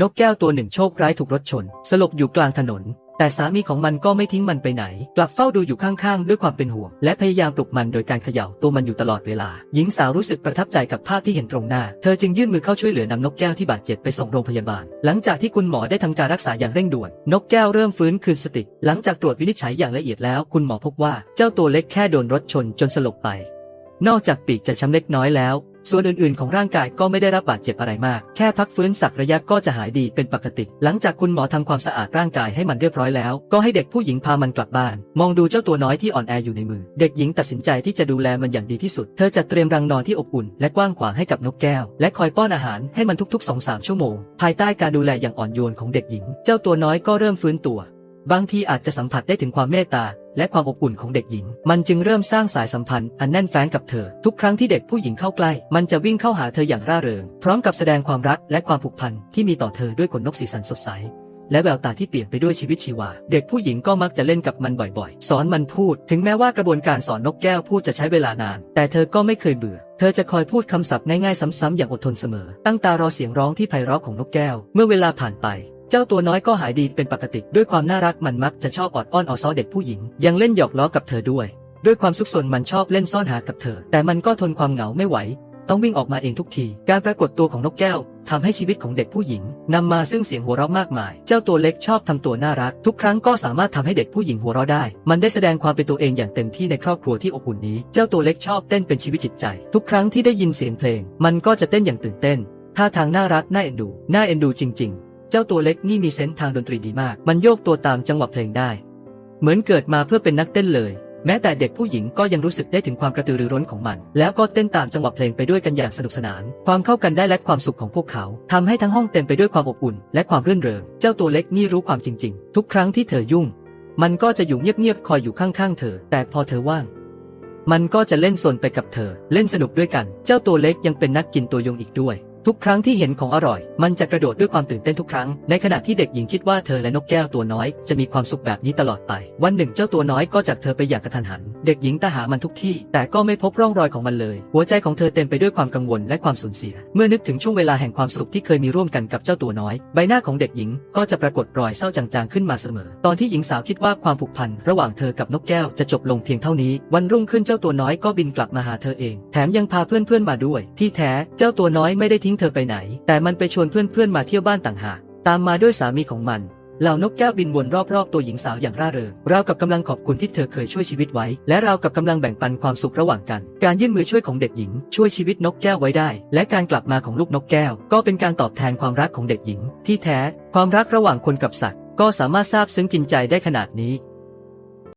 นกแก้วตัวหนึ่งโชคร้ายถูกรถชน สลบอยู่กลางถนน แต่สามีของมันก็ไม่ทิ้งมันไปไหน กลับเฝ้าดูอยู่ข้างๆ ด้วยความเป็นห่วง และพยายามปลุกมันโดยการเขย่าตัวมันอยู่ตลอดเวลา หญิงสาวรู้สึกประทับใจกับภาพที่เห็นตรงหน้า เธอจึงยื่นมือเข้าช่วยเหลือนำนกแก้วที่บาดเจ็บไปส่งโรงพยาบาล หลังจากที่คุณหมอได้ทำการรักษาอย่างเร่งด่วน นกแก้วเริ่มฟื้นคืนสติ หลังจากตรวจวินิจฉัยอย่างละเอียดแล้ว คุณหมอพบว่าเจ้าตัวเล็กแค่โดนรถชนจนสลบไป นอกจากปีกจะช้ำเล็กน้อยแล้ว ส่วนอื่นๆ ของร่างกายก็ไม่ได้รับบาดเจ็บอะไรมาก แค่พักฟื้นสักระยะก็จะหายดีเป็นปกติ หลังจากคุณหมอทำความสะอาดร่างกายให้มันเรียบร้อยแล้ว ก็ให้เด็กผู้หญิงพามันกลับบ้าน มองดูเจ้าตัวน้อยที่อ่อนแออยู่ในมือ เด็กหญิงตัดสินใจที่จะดูแลมันอย่างดีที่สุด เธอจัดเตรียมรังนอนที่อบอุ่น และกว้างขวางให้กับนกแก้ว และคอยป้อนอาหารให้มันทุกๆ 2-3 ชั่วโมง ภายใต้การดูแลอย่างอ่อนโยนของเด็กหญิง เจ้าตัวน้อยก็เริ่มฟื้นตัว บางทีอาจจะสัมผัสได้ถึงความเมตตา และความอบอุ่นของเด็กหญิง มันจึงเริ่มสร้างสายสัมพันธ์อันแน่นแฟ้นกับเธอ ทุกครั้งที่เด็กผู้หญิงเข้าใกล้ มันจะวิ่งเข้าหาเธออย่างร่าเริง พร้อมกับแสดงความรักและความผูกพันที่มีต่อเธอด้วยขนนกสีสันสดใสและแววตาที่เปลี่ยนไปด้วยชีวิตชีวา เด็กผู้หญิงก็มักจะเล่นกับมันบ่อยๆ สอนมันพูด ถึงแม้ว่ากระบวนการสอนนกแก้วพูดจะใช้เวลานาน แต่เธอก็ไม่เคยเบื่อ เธอจะคอยพูดคำศัพท์ง่ายๆซ้ำๆอย่างอดทนเสมอ ตั้งตารอเสียงร้องที่ไพเราะของนกแก้ว เมื่อเวลาผ่านไป เจ้าตัวน้อยก็หายดีเป็นปกติ ด้วยความน่ารักมันมักจะชอบออดอ้อนเอาซ้อเด็กผู้หญิง ยังเล่นหยอกล้อกับเธอด้วย ด้วยความซุกซนมันชอบเล่นซ่อนหากับเธอ แต่มันก็ทนความเหงาไม่ไหว ต้องวิ่งออกมาเองทุกที การปรากฏตัวของนกแก้วทำให้ชีวิตของเด็กผู้หญิงนำมาซึ่งเสียงหัวเราะมากมาย เจ้าตัวเล็กชอบทำตัวน่ารัก ทุกครั้งก็สามารถทำให้เด็กผู้หญิงหัวเราะได้ มันได้แสดงความเป็นตัวเองอย่างเต็มที่ในครอบครัวที่อบอุ่นนี้ เจ้าตัวเล็กชอบเต้นเป็นชีวิตจิตใจ ทุกครั้งที่ได้ยินเสียงเพลง มันก็จะเต้นอย่างตื่นเต้นท่าทางน่ารักน่าเอ็นดู น่าเอ็นดูจริง ๆ เจ้าตัวเล็กนี่มีเซนส์ทางดนตรีดีมาก มันโยกตัวตามจังหวะเพลงได้ เหมือนเกิดมาเพื่อเป็นนักเต้นเลย แม้แต่เด็กผู้หญิงก็ยังรู้สึกได้ถึงความกระตือรือร้นของมัน แล้วก็เต้นตามจังหวะเพลงไปด้วยกันอย่างสนุกสนาน ความเข้ากันได้และความสุขของพวกเขาทำให้ทั้งห้องเต็มไปด้วยความอบอุ่น และความรื่นเริง เจ้าตัวเล็กนี่รู้ความจริง ๆ ทุกครั้งที่เธอยุ่ง มันก็จะอยู่เงียบๆคอยอยู่ข้างๆเธอ แต่พอเธอว่างมันก็จะเล่นสนไปกับเธอ เล่นสนุกด้วยกัน เจ้าตัวเล็กยังเป็นนักกินตัวยงอีกด้วย ทุกครั้งที่เห็นของอร่อย มันจะกระโดดด้วยความตื่นเต้นทุกครั้ง ในขณะที่เด็กหญิงคิดว่าเธอและนกแก้วตัวน้อยจะมีความสุขแบบนี้ตลอดไป วันหนึ่งเจ้าตัวน้อยก็จากเธอไปอย่างกระทันหัน เด็กหญิงตาหามันทุกที่ แต่ก็ไม่พบร่องรอยของมันเลย หัวใจของเธอเต็มไปด้วยความกังวลและความสูญเสีย เมื่อนึกถึงช่วงเวลาแห่งความสุขที่เคยมีร่วมกันกับเจ้าตัวน้อย ใบหน้าของเด็กหญิงก็จะปรากฏรอยเศร้าจางๆขึ้นมาเสมอ ตอนที่หญิงสาวคิดว่าความผูกพันระหว่างเธอกับนกแก้วจะจบลงเพียงเท่านี้ วันรุ่งขึ้นเจ้าตัวน้อยก็บินกลับมาหาเธอเอง แถมยังพาเพื่อนๆมาด้วย ที่แท้เจ้าตัวน้อยไม่ได้ทิ้งเธอไปไหน แต่มันไปชวนเพื่อนๆมาเที่ยวบ้านต่างหากตามมาด้วยสามีของมัน เหล่านกแก้วบินวนรอบๆตัวหญิงสาวอย่างร่าเริงราวกับกำลังขอบคุณที่เธอเคยช่วยชีวิตไว้ และราวกับกำลังแบ่งปันความสุขระหว่างกัน การยื่นมือช่วยของเด็กหญิง ช่วยชีวิตนกแก้วไว้ได้ และการกลับมาของลูกนกแก้ว ก็เป็นการตอบแทนความรักของเด็กหญิง ที่แท้ ความรักระหว่างคนกับสัตว์ ก็สามารถซาบซึ้งกินใจได้ขนาดนี้